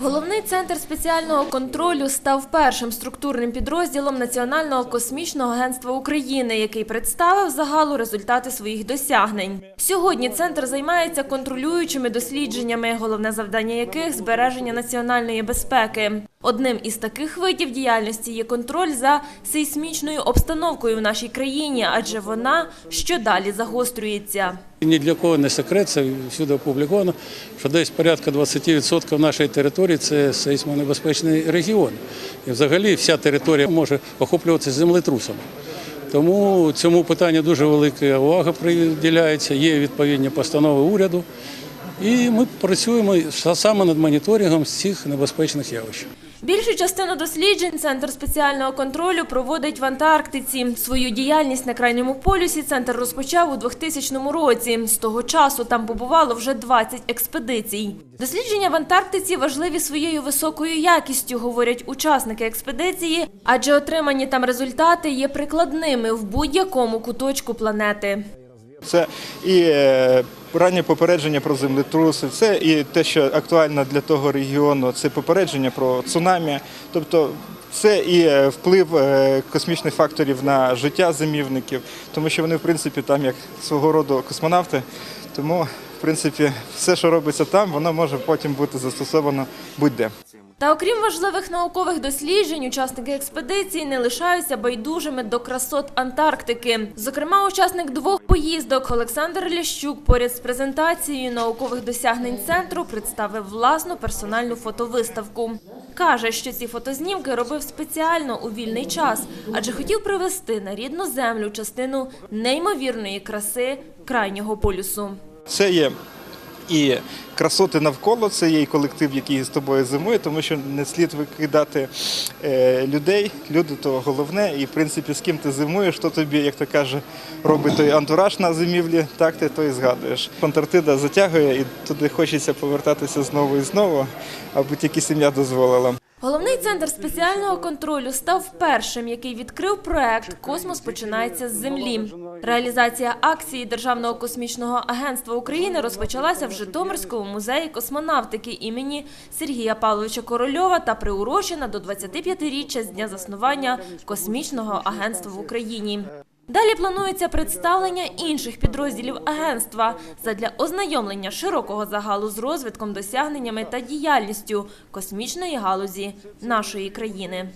Головний центр спеціального контролю став першим структурним підрозділом Національного космічного агентства України, який представив загалу результати своїх досягнень. Сьогодні центр займається контролюючими дослідженнями, головне завдання яких збереження національної безпеки. Одним із таких видів діяльності є контроль за сейсмічною обстановкою в нашій країні, адже вона щодалі загострюється. Ні для кого не секрет, це всюди опубліковано, що десь порядка 20% нашої території це сейсмонебезпечний регіон. І взагалі вся територія може охоплюватися землетрусами. Тому цьому питанню дуже велика увага приділяється, є відповідні постанови уряду. І ми працюємо саме над моніторингом цих небезпечних явищ. Більшу частину досліджень центр спеціального контролю проводить в Антарктиці. Свою діяльність на крайньому полюсі центр розпочав у 2000 році. З того часу там побувало вже 20 експедицій. Дослідження в Антарктиці важливі своєю високою якістю, говорять учасники експедиції, адже отримані там результати є прикладними в будь-якому куточку планети. Це і е, раннє попередження про землетруси, це і те, що актуально для того регіону, це попередження про цунамі. Тобто це і е, вплив е, космічних факторів на життя зимівників, тому що вони, в принципі, там як свого роду космонавти. Тому, в принципі, все, що робиться там, воно може потім бути застосовано будь-де. Та окрім важливих наукових досліджень, учасники експедиції не лишаються байдужими до красот Антарктики. Зокрема, учасник двох поїздок Олександр Лящук поряд з презентацією наукових досягнень центру представив власну персональну фотовиставку. Каже, що ці фотознімки робив спеціально у вільний час, адже хотів привести на рідну землю частину неймовірної краси крайнього полюсу. Це є і красоти навколо, це є колектив, який з тобою зимує, тому що не слід викидати е, людей. Люди то головне, і в принципі з ким ти зимуєш, то тобі, як то каже, робить той антураж на зимівлі, так ти то і згадуєш. Антарктида затягує, і туди хочеться повертатися знову і знову, аби тільки сім'я дозволила. Головний центр спеціального контролю став першим, який відкрив проект Космос починається з землі. Реалізація акції Державного космічного агентства України розпочалася в Житомирському музеї космонавтики імені Сергія Павловича Корольова та приурочена до 25-річчя з дня заснування космічного агентства в Україні. Далі планується представлення інших підрозділів агентства задля ознайомлення широкого загалу з розвитком, досягненнями та діяльністю космічної галузі нашої країни.